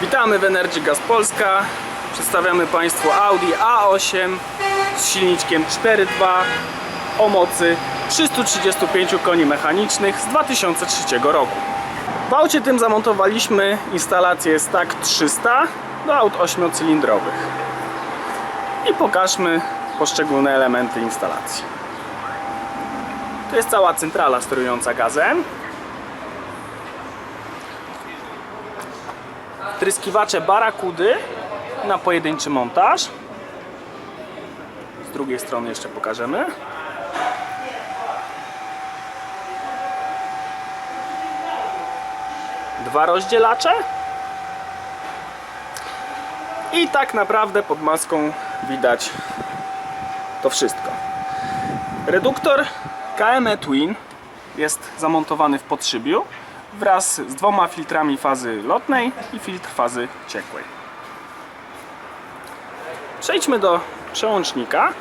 Witamy w Energy Gas Polska. Przedstawiamy Państwu Audi A8 z silniczkiem 4.2 o mocy 335 koni mechanicznych z 2003 roku. W aucie tym zamontowaliśmy instalację Stack 300 do aut 8-cylindrowych. I pokażmy poszczególne elementy instalacji. To jest cała centrala sterująca gazem. Tryskiwacze barakudy na pojedynczy montaż. Z drugiej strony jeszcze pokażemy. Dwa rozdzielacze. I tak naprawdę pod maską widać to wszystko. Reduktor KME Twin jest zamontowany w podszybiu wraz z dwoma filtrami fazy lotnej i filtr fazy ciekłej. Przejdźmy do przełącznika.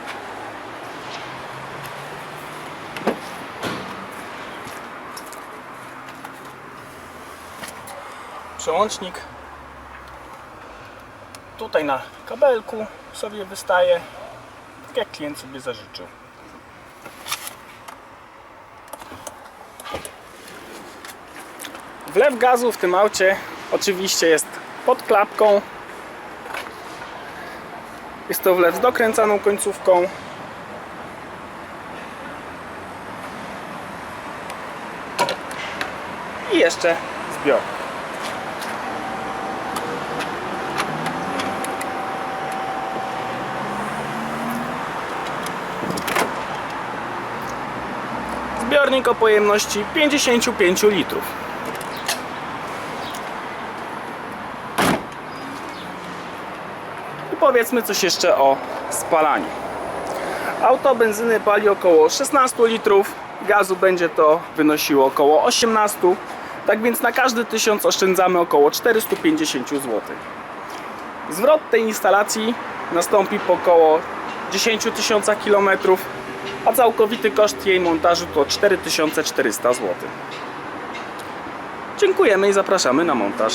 Przełącznik tutaj na kabelku sobie wystaje, tak jak klient sobie zażyczył. Wlew gazu w tym aucie oczywiście jest pod klapką. Jest to wlew z dokręcaną końcówką. I jeszcze zbior. Zbiornik o pojemności 55 litrów. I powiedzmy coś jeszcze o spalaniu. Auto benzyny pali około 16 litrów, gazu będzie to wynosiło około 18. Tak więc na każdy 1000 oszczędzamy około 450 zł. Zwrot tej instalacji nastąpi po około 10 tysiąca km, a całkowity koszt jej montażu to 4400 zł. Dziękujemy i zapraszamy na montaż.